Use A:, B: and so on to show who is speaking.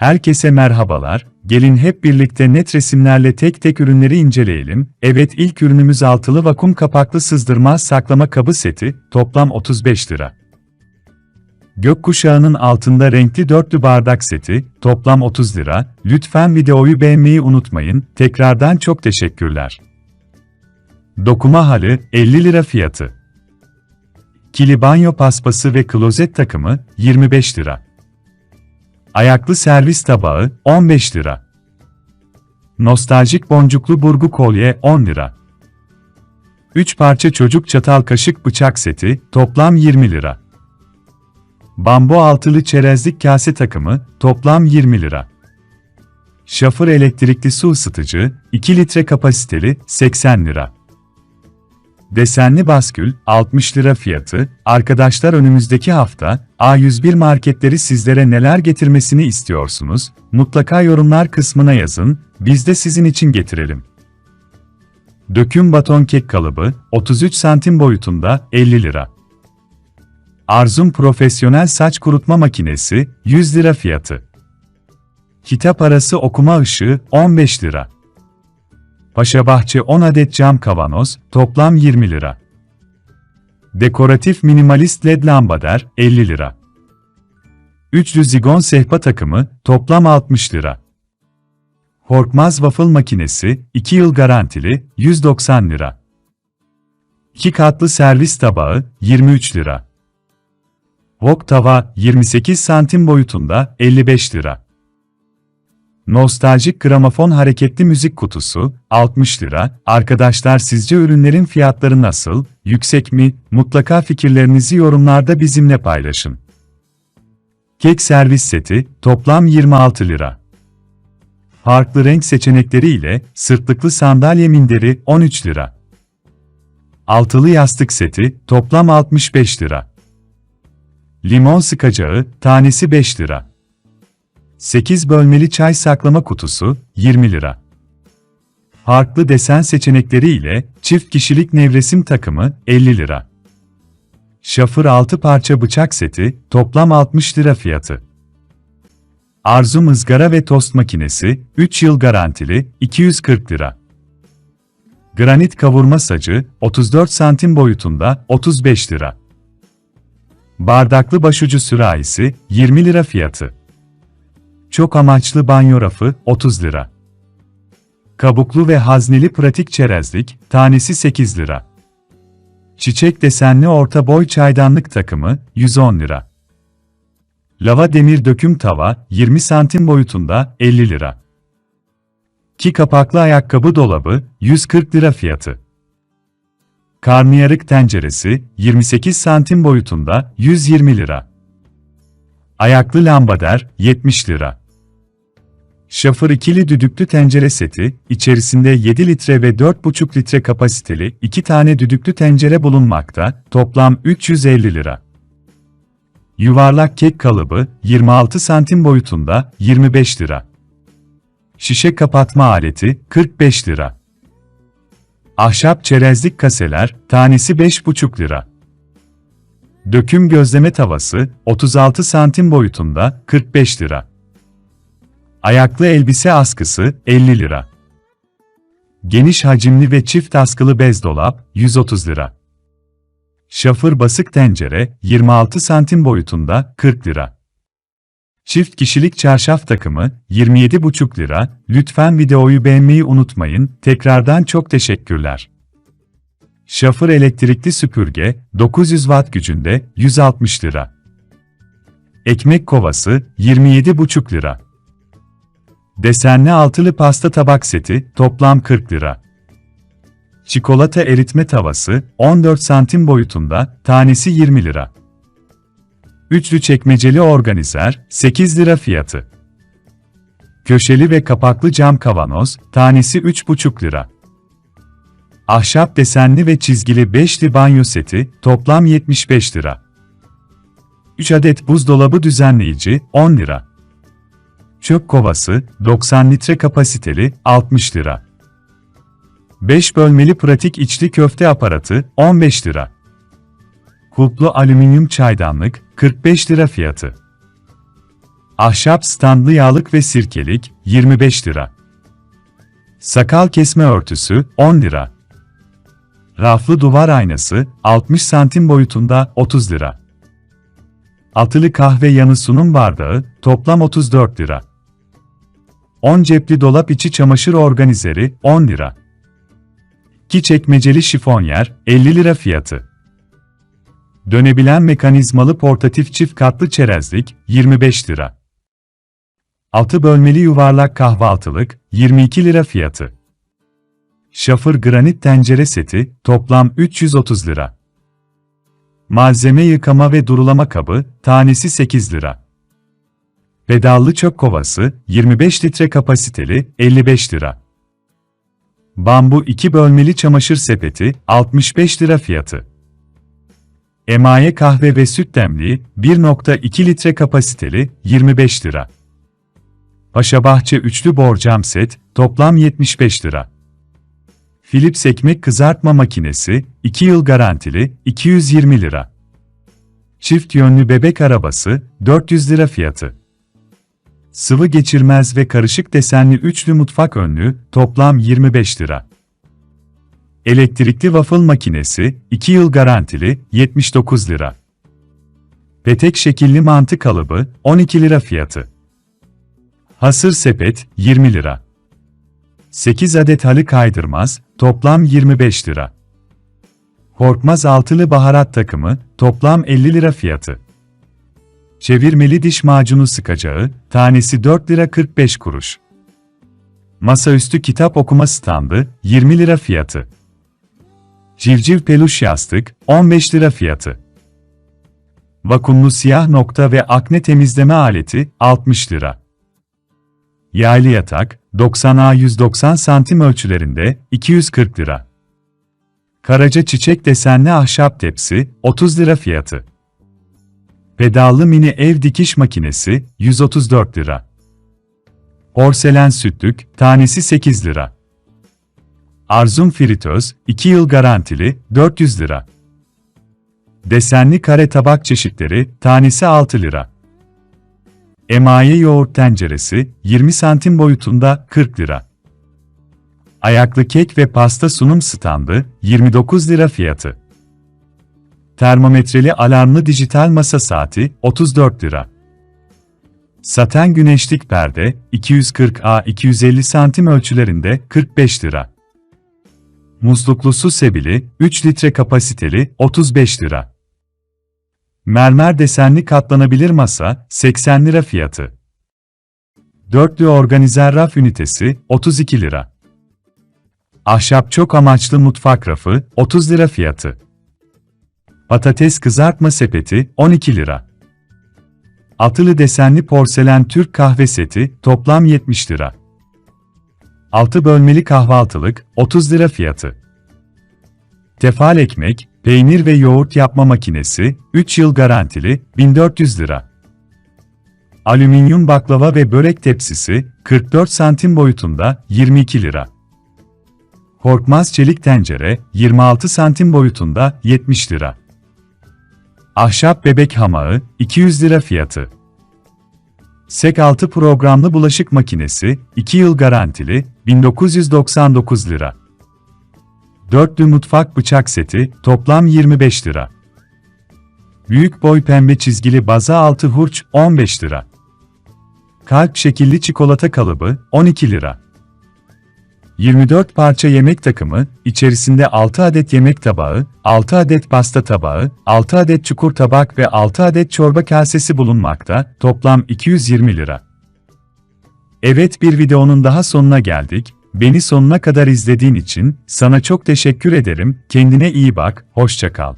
A: Herkese merhabalar, gelin hep birlikte net resimlerle tek tek ürünleri inceleyelim. Evet ilk ürünümüz altılı vakum kapaklı sızdırmaz saklama kabı seti, toplam 35 lira. Gökkuşağının altında renkli dörtlü bardak seti, toplam 30 lira. Lütfen videoyu beğenmeyi unutmayın, tekrardan çok teşekkürler. Dokuma halı, 50 lira fiyatı. Kili banyo paspası ve klozet takımı, 25 lira. Ayaklı servis tabağı 15 lira. Nostaljik boncuklu burgu kolye 10 lira. 3 parça çocuk çatal kaşık bıçak seti toplam 20 lira. Bambu altılı çerezlik kase takımı toplam 20 lira. Şafır elektrikli su ısıtıcı 2 litre kapasiteli 80 lira. Desenli baskül, 60 lira fiyatı. Arkadaşlar önümüzdeki hafta, A101 marketleri sizlere neler getirmesini istiyorsunuz? Mutlaka yorumlar kısmına yazın, biz de sizin için getirelim. Döküm baton kek kalıbı, 33 santim boyutunda, 50 lira. Arzum profesyonel saç kurutma makinesi, 100 lira fiyatı. Kitap arası okuma ışığı, 15 lira. Paşabahçe 10 adet cam kavanoz, toplam 20 lira. Dekoratif minimalist led lambader, 50 lira. Üçlü zigon sehpa takımı, toplam 60 lira. Korkmaz waffle makinesi, 2 yıl garantili, 190 lira. 2 katlı servis tabağı, 23 lira. Wok tava, 28 santim boyutunda, 55 lira. Nostaljik gramofon hareketli müzik kutusu, 60 lira. Arkadaşlar sizce ürünlerin fiyatları nasıl, yüksek mi? Mutlaka fikirlerinizi yorumlarda bizimle paylaşın. Kek servis seti, toplam 26 lira. Farklı renk seçenekleri ile sırtlıklı sandalye minderi 13 lira. Altılı yastık seti, toplam 65 lira. Limon sıkacağı, tanesi 5 lira. 8 bölmeli çay saklama kutusu, 20 lira. Farklı desen seçenekleri ile çift kişilik nevresim takımı, 50 lira. Şafır 6 parça bıçak seti, toplam 60 lira fiyatı. Arzu ızgara ve tost makinesi, 3 yıl garantili, 240 lira. Granit kavurma sacı, 34 santim boyutunda, 35 lira. Bardaklı başucu sürahisi, 20 lira fiyatı. Çok amaçlı banyo rafı 30 lira. Kabuklu ve hazneli pratik çerezlik tanesi 8 lira. Çiçek desenli orta boy çaydanlık takımı 110 lira. Lava demir döküm tava 20 santim boyutunda 50 lira. Ki kapaklı ayakkabı dolabı 140 lira fiyatı. Karnıyarık tenceresi 28 santim boyutunda 120 lira. Ayaklı lambader 70 lira. Şafır ikili düdüklü tencere seti, içerisinde 7 litre ve 4,5 litre kapasiteli 2 tane düdüklü tencere bulunmakta, toplam 350 lira. Yuvarlak kek kalıbı, 26 santim boyutunda, 25 lira. Şişe kapatma aleti, 45 lira. Ahşap çerezlik kaseler, tanesi 5,5 lira. Döküm gözleme tavası, 36 santim boyutunda, 45 lira. Ayaklı elbise askısı 50 lira. Geniş hacimli ve çift askılı bez dolap 130 lira. Şafır basık tencere 26 santim boyutunda 40 lira. Çift kişilik çarşaf takımı 27,5 lira. Lütfen videoyu beğenmeyi unutmayın. Tekrardan çok teşekkürler. Şafır elektrikli süpürge 900 watt gücünde 160 lira. Ekmek kovası 27,5 lira. Desenli altılı pasta tabak seti, toplam 40 lira. Çikolata eritme tavası, 14 santim boyutunda, tanesi 20 lira. Üçlü çekmeceli organizer, 8 lira fiyatı. Köşeli ve kapaklı cam kavanoz, tanesi 3,5 lira. Ahşap desenli ve çizgili beşli banyo seti, toplam 75 lira. 3 adet buzdolabı düzenleyici, 10 lira. Çöp kovası, 90 litre kapasiteli, 60 lira. 5 bölmeli pratik içli köfte aparatı, 15 lira. Kulplu alüminyum çaydanlık, 45 lira fiyatı. Ahşap standlı yağlık ve sirkelik 25 lira. Sakal kesme örtüsü 10 lira. Raflı duvar aynası 60 santim boyutunda 30 lira. Altılı kahve yanı sunum bardağı toplam 34 lira. 10 cepli dolap içi çamaşır organizeri 10 lira. 2 çekmeceli şifonyer 50 lira fiyatı. Dönebilen mekanizmalı portatif çift katlı çerezlik 25 lira. 6 bölmeli yuvarlak kahvaltılık 22 lira fiyatı. Şafır granit tencere seti toplam 330 lira. Malzeme yıkama ve durulama kabı tanesi 8 lira. Pedallı çöp kovası 25 litre kapasiteli 55 lira. Bambu 2 bölmeli çamaşır sepeti 65 lira fiyatı. Emaye kahve ve süt demliği 1.2 litre kapasiteli 25 lira. Paşabahçe üçlü borcam set toplam 75 lira. Philips ekmek kızartma makinesi 2 yıl garantili 220 lira. Çift yönlü bebek arabası 400 lira fiyatı. Sıvı geçirmez ve karışık desenli üçlü mutfak önlüğü toplam 25 lira. Elektrikli waffle makinesi 2 yıl garantili 79 lira. Petek şekilli mantı kalıbı 12 lira fiyatı. Hasır sepet 20 lira. 8 adet halı kaydırmaz toplam 25 lira. Korkmaz altılı baharat takımı toplam 50 lira fiyatı. Çevirmeli diş macunu sıkacağı, tanesi 4 lira 45 kuruş. Masaüstü kitap okuma standı, 20 lira fiyatı. Civciv peluş yastık, 15 lira fiyatı. Vakumlu siyah nokta ve akne temizleme aleti, 60 lira. Yaylı yatak, 90'a 190 santim ölçülerinde, 240 lira. Karaca çiçek desenli ahşap tepsi, 30 lira fiyatı. Pedallı mini ev dikiş makinesi 134 lira. Porselen sütlük tanesi 8 lira. Arzum fritöz 2 yıl garantili 400 lira. Desenli kare tabak çeşitleri tanesi 6 lira. Emaye yoğurt tenceresi 20 santim boyutunda 40 lira. Ayaklı kek ve pasta sunum standı 29 lira fiyatı. Termometreli alarmlı dijital masa saati 34 lira. Saten güneşlik perde 240A 250 santim ölçülerinde 45 lira. Musluklu su sebili 3 litre kapasiteli 35 lira. Mermer desenli katlanabilir masa 80 lira fiyatı. Dörtlü organizer raf ünitesi 32 lira. Ahşap çok amaçlı mutfak rafı 30 lira fiyatı. Patates kızartma sepeti 12 lira. Altılı desenli porselen Türk kahve seti toplam 70 lira. 6 bölmeli kahvaltılık 30 lira fiyatı. Tefal ekmek, peynir ve yoğurt yapma makinesi 3 yıl garantili 1400 lira. Alüminyum baklava ve börek tepsisi 44 santim boyutunda 22 lira. Korkmaz çelik tencere 26 santim boyutunda 70 lira. Ahşap bebek hamağı 200 lira fiyatı. Sek 6 programlı bulaşık makinesi 2 yıl garantili 1999 lira. Dörtlü mutfak bıçak seti toplam 25 lira. Büyük boy pembe çizgili baza altı hurç 15 lira. Kalp şekilli çikolata kalıbı 12 lira. 24 parça yemek takımı, içerisinde 6 adet yemek tabağı, 6 adet pasta tabağı, 6 adet çukur tabak ve 6 adet çorba kasesi bulunmakta, toplam 220 lira. Evet bir videonun daha sonuna geldik. Beni sonuna kadar izlediğin için sana çok teşekkür ederim. Kendine iyi bak, hoşça kal.